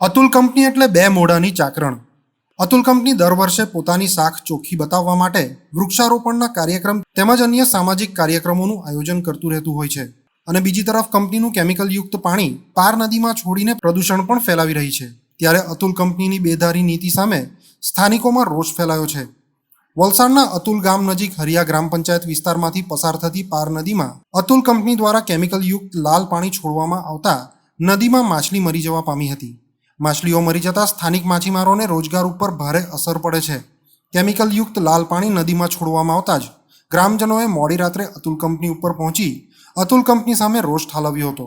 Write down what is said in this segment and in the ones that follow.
Atul company એટલે બે મોઢાની ચાકરણ. Atul company દર વર્ષે પોતાની શાખ ચોખ્ખી બતાવવા માટે વૃક્ષારોપણના કાર્યક્રમ તેમજ અન્ય સામાજિક કાર્યક્રમોનું આયોજન કરતું રહેતું હોય છે. અને બીજી તરફ કંપનીનું કેમિકલયુક્ત પાણી પાર નદીમાં છોડીને પ્રદૂષણ પણ ફેલાવી રહી છે. ત્યારે અતુલ કંપનીની બેધારી નીતિ સામે સ્થાનિકોમાં રોષ ફેલાયો છે. વલસાડના અતુલ ગામ નજીક હરિયા ગ્રામ પંચાયત વિસ્તારમાંથી પસાર થતી પાર નદીમાં અતુલ કંપની દ્વારા કેમિકલયુક્ત લાલ પાણી છોડવામાં આવતા નદીમાં માછલી મરી જવા પામી હતી. માછલીઓ મરી જતા સ્થાનિક માછીમારોને રોજગાર ઉપર ભારે અસર પડે છે. કેમિકલયુક્ત લાલ પાણી નદીમાં છોડવામાં આવતા જ ગ્રામજનોએ મોડી રાત્રે અતુલ કંપની ઉપર પહોંચી અતુલ કંપની સામે રોષ ઠાલવ્યો હતો.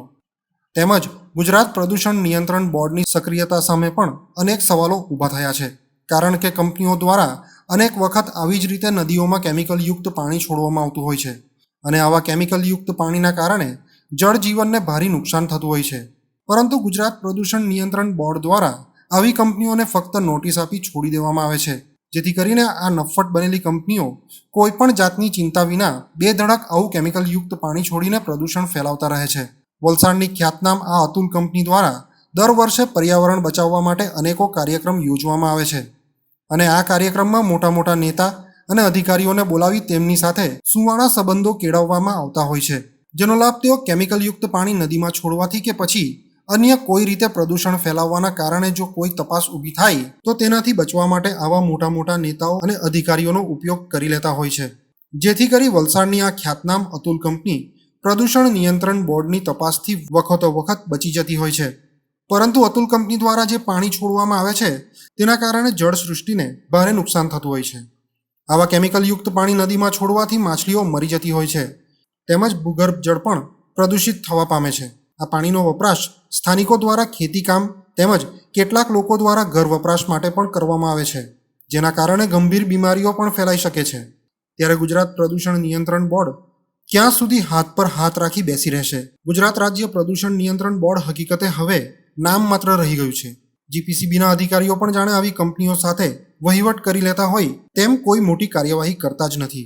તેમજ ગુજરાત પ્રદૂષણ નિયંત્રણ બોર્ડની સક્રિયતા સામે પણ અનેક સવાલો ઊભા થયા છે. કારણ કે કંપનીઓ દ્વારા અનેક વખત આવી જ રીતે નદીઓમાં કેમિકલયુક્ત પાણી છોડવામાં આવતું હોય છે. અને આવા કેમિકલયુક્ત પાણીના કારણે જળ જીવનને ભારે નુકસાન થતું હોય છે. પરંતુ ગુજરાત પ્રદૂષણ નિયંત્રણ બોર્ડ દ્વારા આવી કંપનીઓને ફક્ત નોટિસ આપી છોડી દેવામાં આવે છે, જેથી કરીને આ નફ્ફટ બનેલી કંપનીઓ કોઈપણ જાતની ચિંતા વિના બે ધડક આવું કેમિકલયુક્ત પાણી છોડીને પ્રદૂષણ ફેલાવતા રહે છે. વલસાડની ખ્યાતનામ આ અતુલ કંપની દ્વારા દર વર્ષે પર્યાવરણ બચાવવા માટે અનેકો કાર્યક્રમ યોજવામાં આવે છે અને આ કાર્યક્રમમાં મોટા મોટા નેતા અને અધિકારીઓને બોલાવી તેમની સાથે સુવાળા સંબંધો કેળવવામાં આવતા હોય છે, જેનો લાભ તેઓ કેમિકલયુક્ત પાણી નદીમાં છોડવાથી કે પછી અન્ય કોઈ રીતે પ્રદૂષણ ફેલાવવાના કારણે જો કોઈ તપાસ ઊભી થાય, તો તેનાથી બચવા માટે આવા મોટા મોટા નેતાઓ અને અધિકારીઓનો ઉપયોગ કરી લેતા હોય છે. જેથી કરી વલસાડની આ ખ્યાતનામ અતુલ કંપની પ્રદૂષણ નિયંત્રણ બોર્ડની તપાસથી વખતો વખત બચી જતી હોય છે. પરંતુ અતુલ કંપની દ્વારા જે પાણી છોડવામાં આવે છે, તેના કારણે જળસૃષ્ટિને ભારે નુકસાન થતું હોય છે. આવા કેમિકલયુક્ત પાણી નદીમાં છોડવાથી માછલીઓ મરી જતી હોય છે. તેમજ ભૂગર્ભ જળ પણ પ્રદૂષિત થવા પામે છે. આ પાણીનો વપરાશ સ્થાનિકો દ્વારા ખેતીકામ તેમજ કેટલાક લોકો દ્વારા ઘર વપરાશ માટે પણ કરવામાં આવે છે, જેના કારણે ગંભીર બીમારીઓ પણ ફેલાઈ શકે છે. ત્યારે ગુજરાત પ્રદૂષણ નિયંત્રણ બોર્ડ ક્યાં સુધી હાથ પર હાથ રાખી બેસી રહેશે? ગુજરાત રાજ્ય પ્રદૂષણ નિયંત્રણ બોર્ડ હકીકતે હવે નામ માત્ર રહી ગયું છે. જીપીસીબીના અધિકારીઓ પણ જાણે આવી કંપનીઓ સાથે વહીવટ કરી લેતા હોય તેમ કોઈ મોટી કાર્યવાહી કરતા જ નથી.